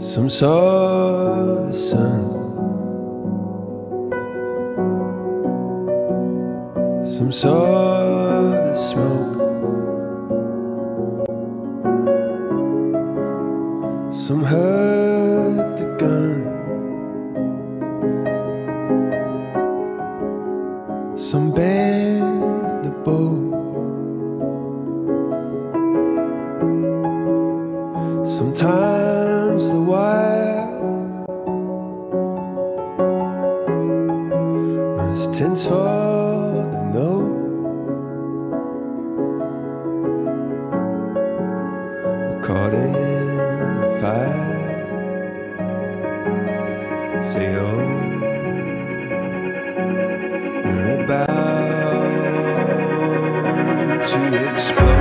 Some saw the sun. Some saw the smoke. Some heard the gun. tense for the note. We're caught in the fire. Say, oh, we're about to explode.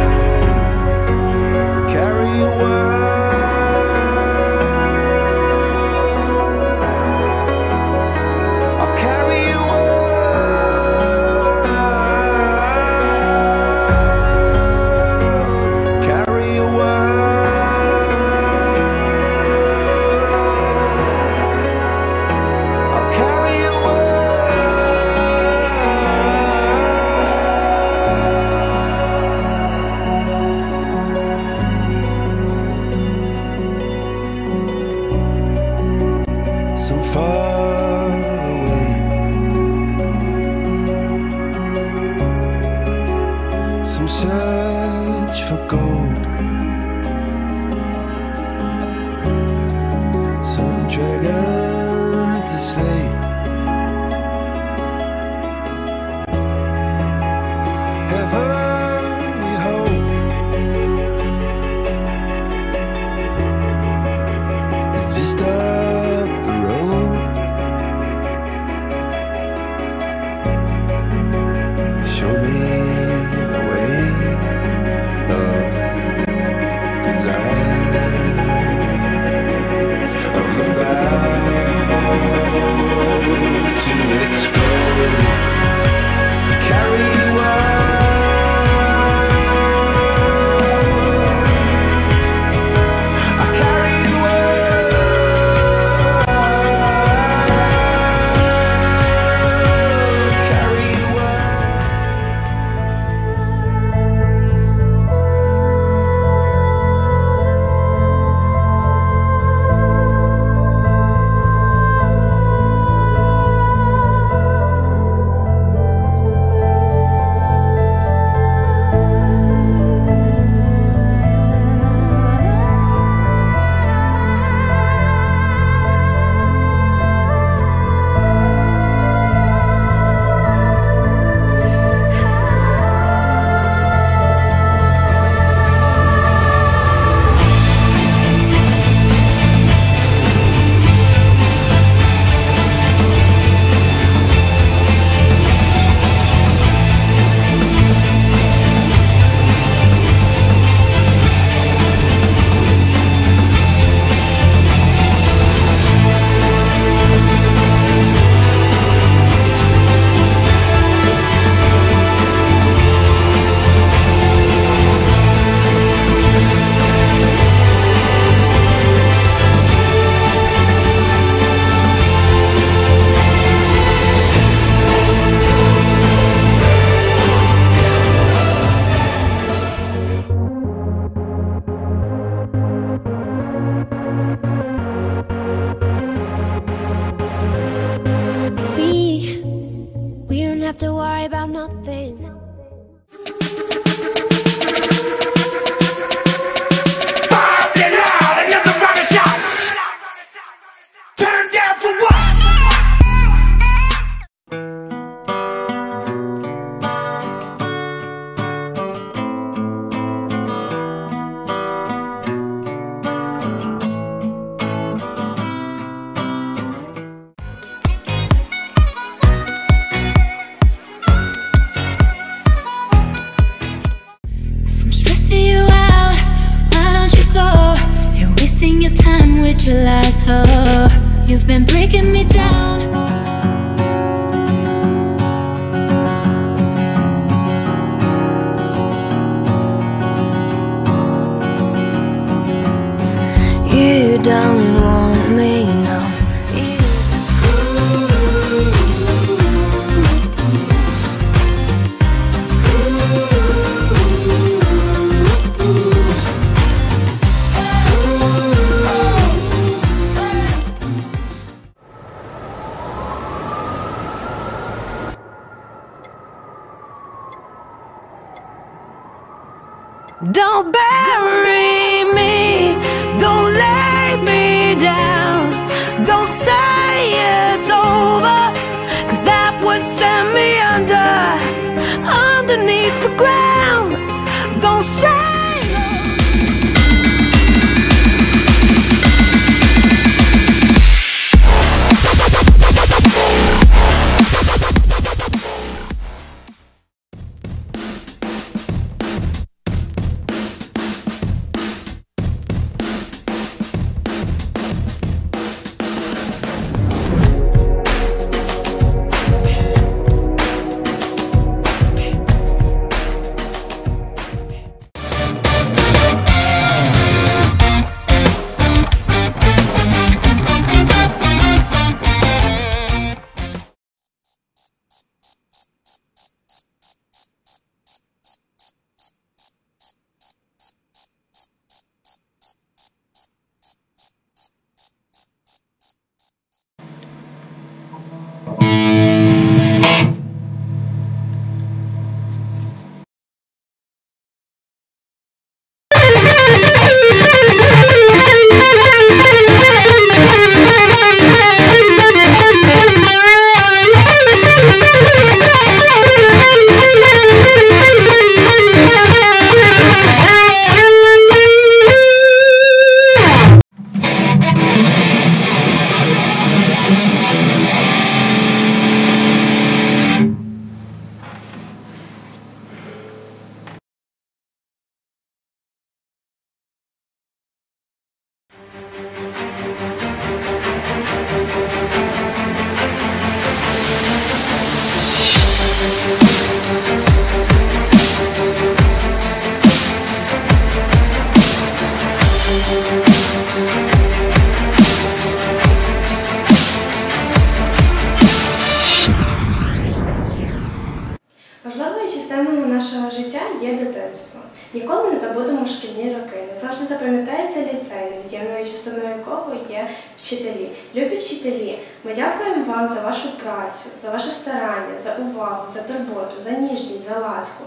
Частиною є вчителі. Любі вчителі, ми дякуємо вам за вашу працю, за ваше старання, за увагу, за турботу, за ніжність, за ласку.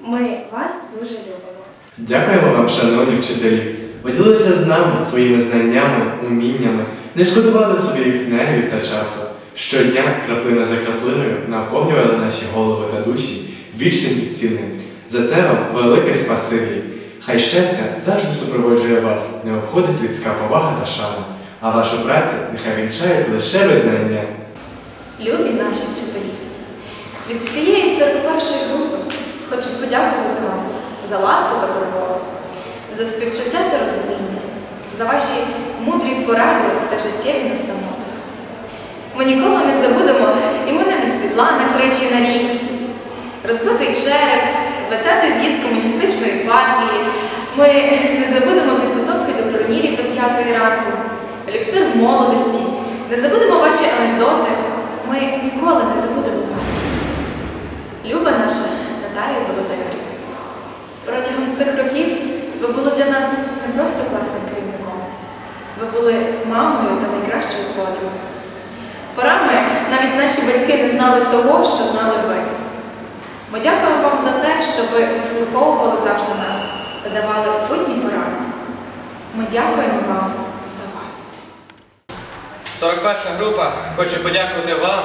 Ми вас дуже любимо. Дякуємо вам, шановні вчителі. Ви з нами своїми знаннями, уміннями, не шкодували своїх нервів та часу. Щодня, краплина за краплиною, наповнювали наші голови та душі вічним і цінним. За це вам велике спасибі. Хай щастя завжди супроводжує вас, не обходить людська повага та шана, а вашу працю нехай вінчають лише визнання. Любі наші вчителі, від всієї 41-ї групи хочу подякувати вам за ласку та турботу, за співчуття та розуміння, за ваші мудрі поради та життєві настанови. Ми ніколи не забудемо іменини Світлани тричі на рік, розбитий череп, 20-й з'їзд комуністичної партії. Ми не забудемо підготовки до турнірів до п'ятої ранку, еліксир молодості, не забудемо ваші анекдоти. Ми ніколи не забудемо вас. Люба наша Наталія Володимирівна. Протягом цих років ви були для нас не просто класним керівником, ви були мамою та найкращою подругою. Порами навіть наші батьки не знали того, що знали ви. Ми дякуємо вам за те, що ви вислуховували завжди нас та давали будні поради. Ми дякуємо вам за вас. 41 група хоче подякувати вам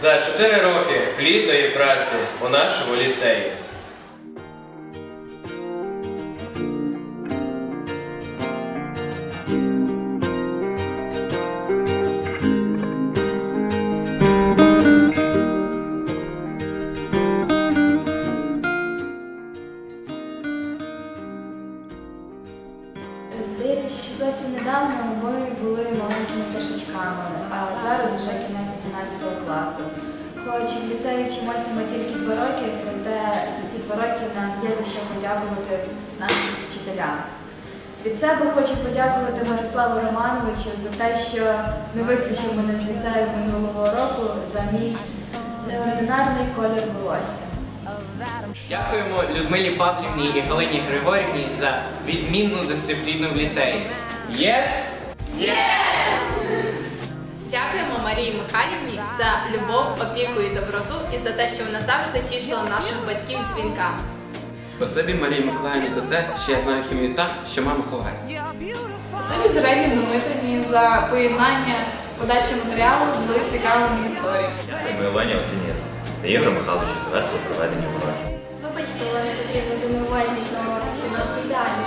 за 4 роки плідної праці у нашому ліцеї. Від себе хочу подякувати Мирославу Романовичу за те, що не виключив мене з ліцею минулого року за мій неординарний колір волосся. Дякуємо Людмилі Павлівні і Галині Григорівні за відмінну дисципліну в ліцеї. Єс? Дякуємо Марії Михайлівні за любов, опіку і доброту і за те, що вона завжди тішила наших батьків дзвінками. Спасибі Марії Миколаївні за те, що я знаю хімію так, що мама ховає. Спасибі Зелені Дмитрівні за поєднання подачі матеріалу з цікавими історіями. Олені Осінєць та Ігорю Михайловичу за весело проведення уроків. Вибачте, Олені Петрівна, за неуважність на уроках і нашу ідеальну.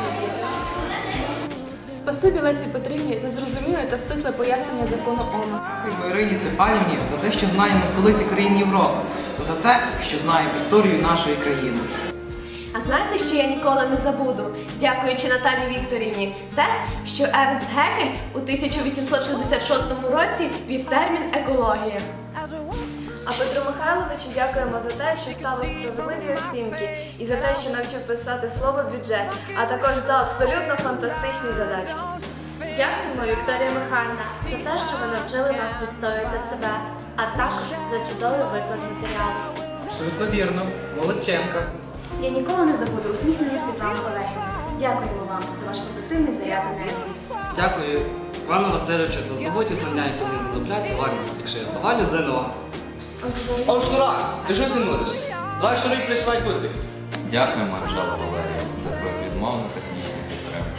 Спасибі Лесі Петрівні за зрозуміле та стисле пояснення закону ООН. Дякуємо Ірині Степанівні за те, що знаємо столиці країн Європи, та за те, що знаємо історію нашої країни. А знаєте, що я ніколи не забуду, дякуючи Наталі Вікторівні, те, що Ернст Гекель у 1866 році вів термін екологія. А Петру Михайловичу дякуємо за те, що ставив справедливі оцінки і за те, що навчив писати слово бюджет, а також за абсолютно фантастичні задачки. Дякуємо, Вікторія Михайлівна, за те, що ви навчили нас відстояти себе, а також за чудовий виклад матеріалу. Абсолютно вірно, Молодченка. Я ніколи не забуду усміхнення Світлани Олегівни. Дякуємо вам за ваш позитивний заряд енергії. Дякую пану Васильовичу за здобуті знання, які не знадобляться в армії, якщо я завалю ЗНО. О, шнурак, ти що зануриш? Давай шнурі пришивай кутик. Дякуємо, Анжела Валерія, за безвідмовну технічну підтримку.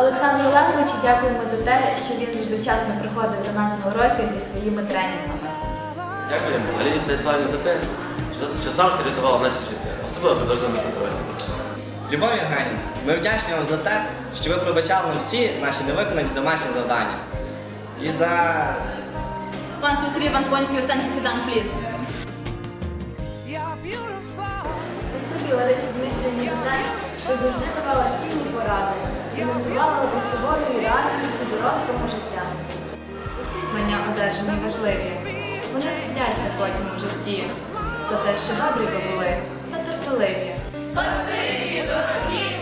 Олександру Олеговичу дякуємо за те, що він завжди вчасно приходив до нас на уроки зі своїми тренінгами. Дякуємо Галині Станіславівні за те, що, завжди рятувала наші життя, особливо важливими контролем. Любов Євгенівна, ми вдячні вам за те, що ви пробачали нам всі наші невиконані домашні завдання. І за One, two, three, one point, you send sit down, please. Спасибі Ларисі Дмитрівні за те, що завжди давала цінні поради і готувала до суворої реальності дорослого життя. Усі знання одержані важливі. Вони згодяться потім у житті за те, що добрі ви були та терпеливі. Спасибі, дорогі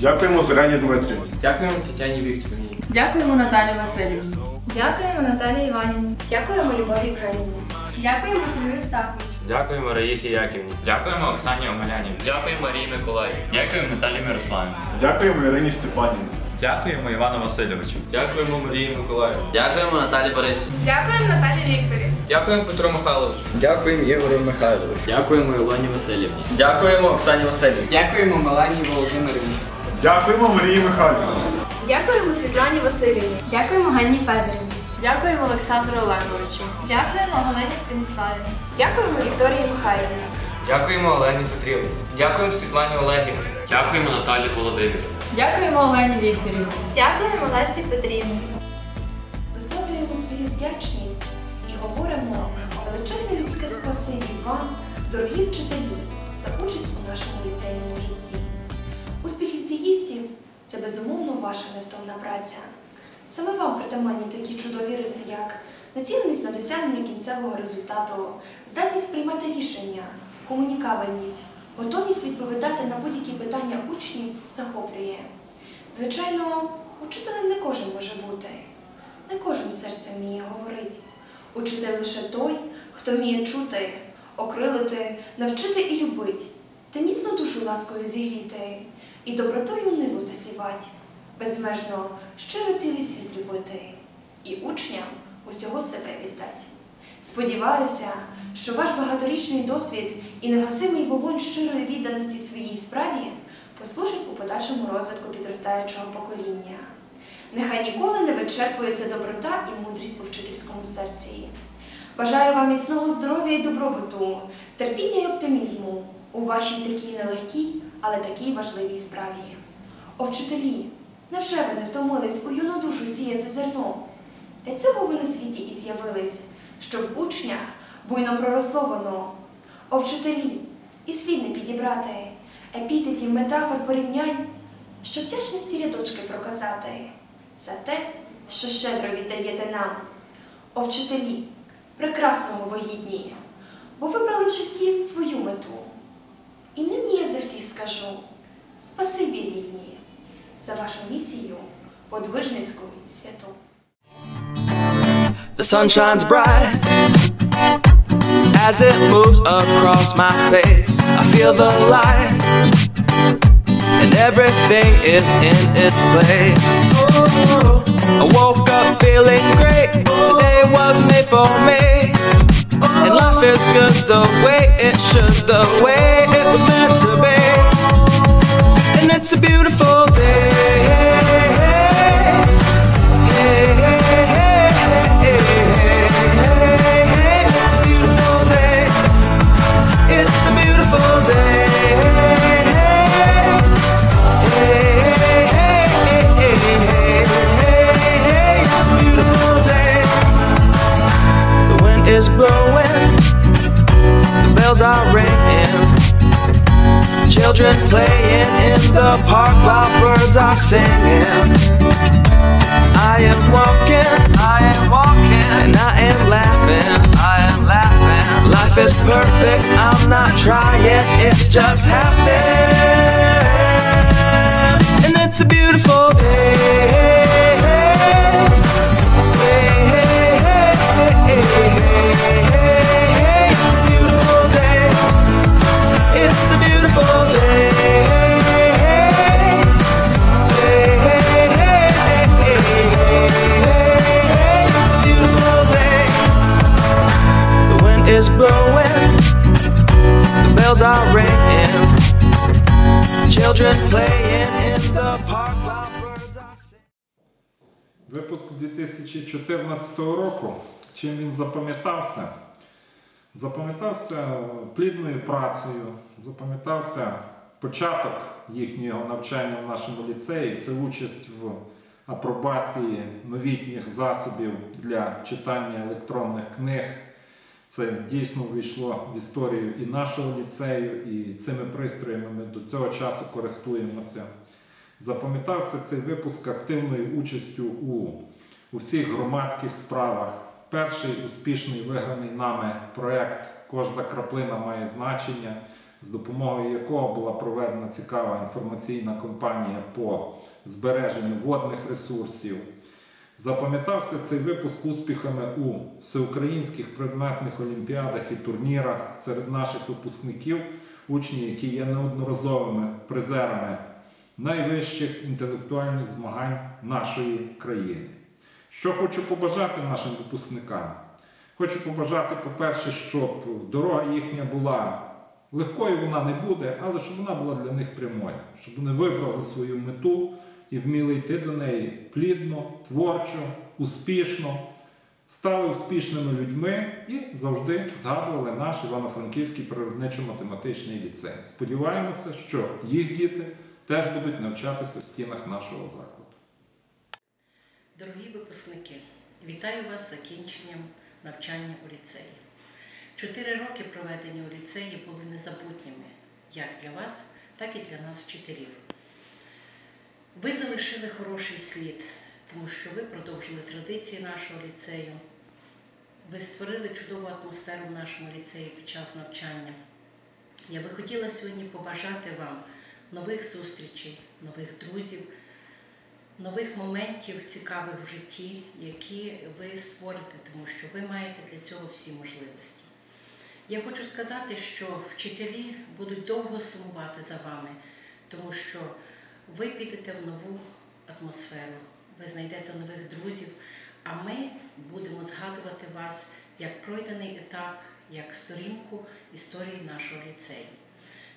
Дякуємо Зоряні Дмитрівні. Дякуємо Тетяні Вікторівні. Дякуємо Наталі Васильівні. Дякуємо Наталії Іванівні. Дякуємо Любові Євгенівні. Дякуємо Сергію Стаховичу. Дякуємо Раїсі Яківні. Дякуємо Оксані Омелянівні. Дякуємо Марії Миколаївні. Дякуємо Наталі Мирославівні. Дякуємо Ірині Степанівні. Дякуємо Івану Васильовичу. Дякуємо Марії Миколаївні. Дякуємо Наталі Борисівні. Дякуємо Наталі Вікторівні. Дякуємо Петру Михайловичу. Дякуємо Ігорю Михайловичу. Дякуємо Ілоні Васильівні. Дякуємо Оксані Васильівні. Дякуємо Меланії Володимирівні. Дякуємо Марії Михайлівні. Дякуємо Світлані Васильівні. Дякуємо Ганні Федорівні. Дякуємо Олександру Олеговичу. Дякуємо Галині Станіславівні. Дякуємо Вікторії Михайлівні. Дякуємо Олені Петрівні. Дякуємо Світлані Олегівні. Дякуємо Наталі Володимирівні. Дякуємо Олені Вікторівні. Дякуємо Лесі Петрівні. Висловлюємо свою вдячність і говоримо величезне людське спасибі вам, дорогі вчителі, за участь у нашому ліцейному житті. Успіх ліцеїстів це безумовно ваша невтомна праця. Саме вам притаманні такі чудові риси, як націленість на досягнення кінцевого результату, здатність приймати рішення, комунікабельність, готовність відповідати на будь-які питання учнів захоплює. Звичайно, учителем не кожен може бути. Не кожен серцем вміє говорити. Учитель лише той, хто вміє чути, окрилити, навчити і любить, тенітну душу ласкою зігріти, і добротою ниву засівать, безмежно щиро цілий світ любити, і учням усього себе віддать. Сподіваюся, що ваш багаторічний досвід і невгасимий вогонь щирої відданості своїй справі послужить у подальшому розвитку підростаючого покоління. Нехай ніколи не вичерпується доброта і мудрість у вчительському серці. Бажаю вам міцного здоров'я і добробуту, терпіння і оптимізму у вашій такій нелегкій, але такій важливій справі. О вчителі, невже ви не втомились у юну душу сіяти зерно? Для цього ви на світі і з'явились, щоб в учнях буйно проросло воно. О вчителі, і слів не підібрати, епітетів, метафор, порівнянь, щоб вдячності рядочки проказати за те, що щедро віддаєте нам. О вчителі, прекрасному вогідні, бо вибрали в житті свою мету. І нині я за всіх скажу спасибі рідні за вашу місію подвижницьку й святу. The sun shines bright as it moves across my face. I feel the light, and everything is in its place. Oh, I woke up feeling great. Today was made for me, and life is good the way it should, the way it was meant to be. And it's a beautiful Чим він запам'ятався? Запам'ятався плідною працею, запам'ятався початок їхнього навчання в нашому ліцеї. Це участь в апробації новітніх засобів для читання електронних книг. Це дійсно увійшло в історію і нашого ліцею, і цими пристроями ми до цього часу користуємося. Запам'ятався цей випуск активною участю у, у всіх громадських справах. Перший успішний виграний нами проєкт Кожна краплина має значення, з допомогою якого була проведена цікава інформаційна кампанія по збереженню водних ресурсів. Запам'ятався цей випуск успіхами у всеукраїнських предметних олімпіадах і турнірах серед наших випускників, учні, які є неодноразовими призерами найвищих інтелектуальних змагань нашої країни. Що хочу побажати нашим випускникам? Хочу побажати, по-перше, щоб дорога їхня була легкою, вона не буде, але щоб вона була для них прямою, щоб вони вибрали свою мету і вміли йти до неї плідно, творчо, успішно, стали успішними людьми і завжди згадували наш Івано-Франківський природничо-математичний ліцей. Сподіваємося, що їх діти теж будуть навчатися в стінах нашого закладу. Дорогі випускники, вітаю вас з закінченням навчання у ліцеї. Чотири роки проведені у ліцеї були незабутніми як для вас, так і для нас, вчителів. Ви залишили хороший слід, тому що ви продовжили традиції нашого ліцею. Ви створили чудову атмосферу в нашому ліцеї під час навчання. Я би хотіла сьогодні побажати вам нових зустрічей, нових друзів, нових моментів цікавих в житті, які ви створите, тому що ви маєте для цього всі можливості. Я хочу сказати, що вчителі будуть довго сумувати за вами, тому що ви підете в нову атмосферу, ви знайдете нових друзів, а ми будемо згадувати вас як пройдений етап, як сторінку історії нашого ліцею.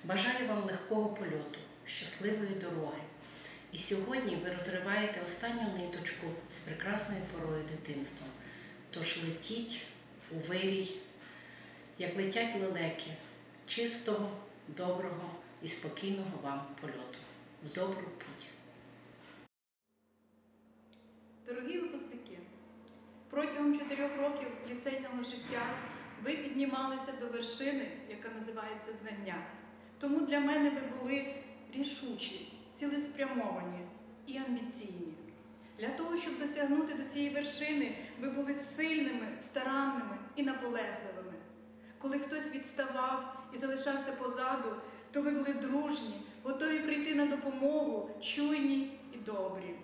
Бажаю вам легкого польоту, щасливої дороги. І сьогодні ви розриваєте останню ниточку з прекрасною порою дитинства. Тож летіть, у вирій, як летять лелеки, чистого, доброго і спокійного вам польоту. В добру путь. Дорогі випускники, протягом чотирьох років ліцейного життя ви піднімалися до вершини, яка називається знання. Тому для мене ви були рішучі, цілеспрямовані і амбіційні. Для того, щоб досягнути до цієї вершини, ви були сильними, старанними і наполегливими. Коли хтось відставав і залишався позаду, то ви були дружні, готові прийти на допомогу, чуйні і добрі.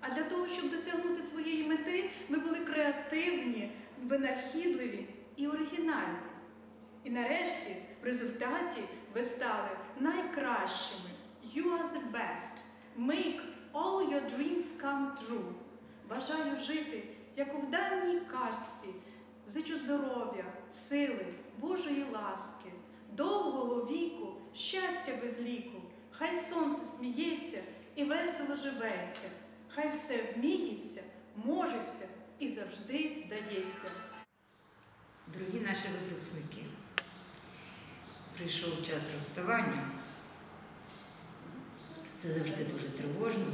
А для того, щоб досягнути своєї мети, ви були креативні, винахідливі і оригінальні. І нарешті, в результаті, ви стали найкращими. You are the best. Make all your dreams come true. Бажаю жити, як у давній казці, зичу здоров'я, сили, Божої ласки, довгого віку, щастя без ліку. Хай сонце сміється і весело живеться. Хай все вміється, можеться і завжди вдається. Дорогі наші випускники, прийшов час розставання. Це завжди дуже тривожно,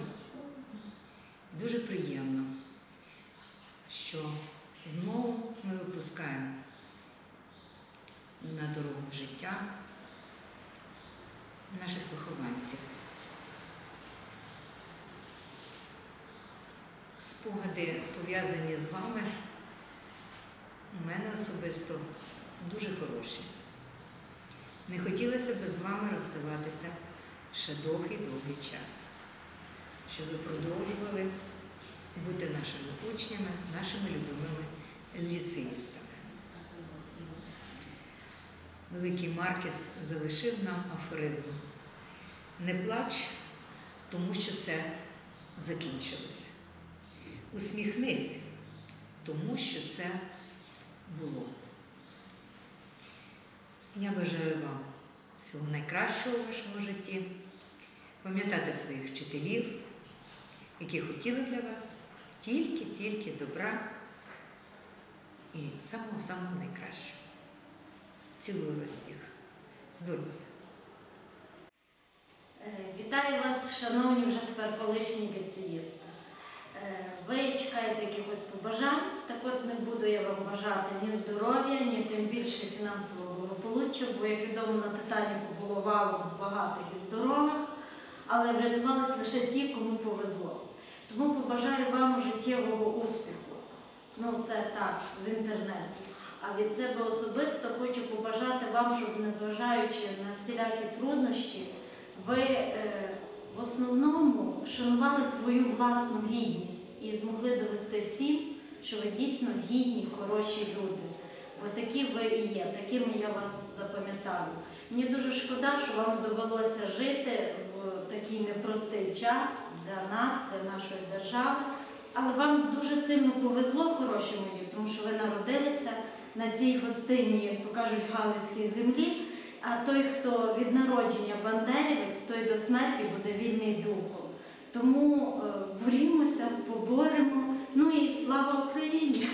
і дуже приємно, що знову ми випускаємо на дорогу в життя наших вихованців. Спогади пов'язані з вами у мене особисто дуже хороші. Не хотілося б з вами розставатися ще довгий-довгий час, щоб ви продовжували бути нашими учнями, нашими любимими ліцеїстами. Великий Маркес залишив нам афоризм. Не плач, тому що це закінчилось. Усміхнись, тому що це було. Я бажаю вам всього найкращого у вашому житті, пам'ятати своїх вчителів, які хотіли для вас тільки-тільки добра і самого-самого найкращого. Цілую вас всіх. Здоров'я! Е, Вітаю вас, шановні вже тепер колишні ліцеїсти. Е, Ви чекаєте якихось побажань, так от не буду я вам бажати ні здоров'я, ні тим більше фінансового благополуччя, бо, як відомо, на Титаніку було валом багатих і здорових, але врятувались лише ті, кому повезло. Тому побажаю вам життєвого успіху. Ну, це так, з інтернету. А від себе особисто хочу побажати вам, щоб незважаючи на всілякі труднощі, ви е, в основному шанували свою власну гідність і змогли довести всім, що ви дійсно гідні, хороші люди. Бо такі ви і є, такими я вас запам'ятаю. Мені дуже шкода, що вам довелося жити в такий непростий час для нас, для нашої держави. Але вам дуже сильно повезло, хороші мої, тому що ви народилися на цій гостинній, як то кажуть, Галицькій землі. А той, хто від народження бандерівець, той до смерті буде вільний духом. Тому е, борімося, поборемо. Ну і слава Україні!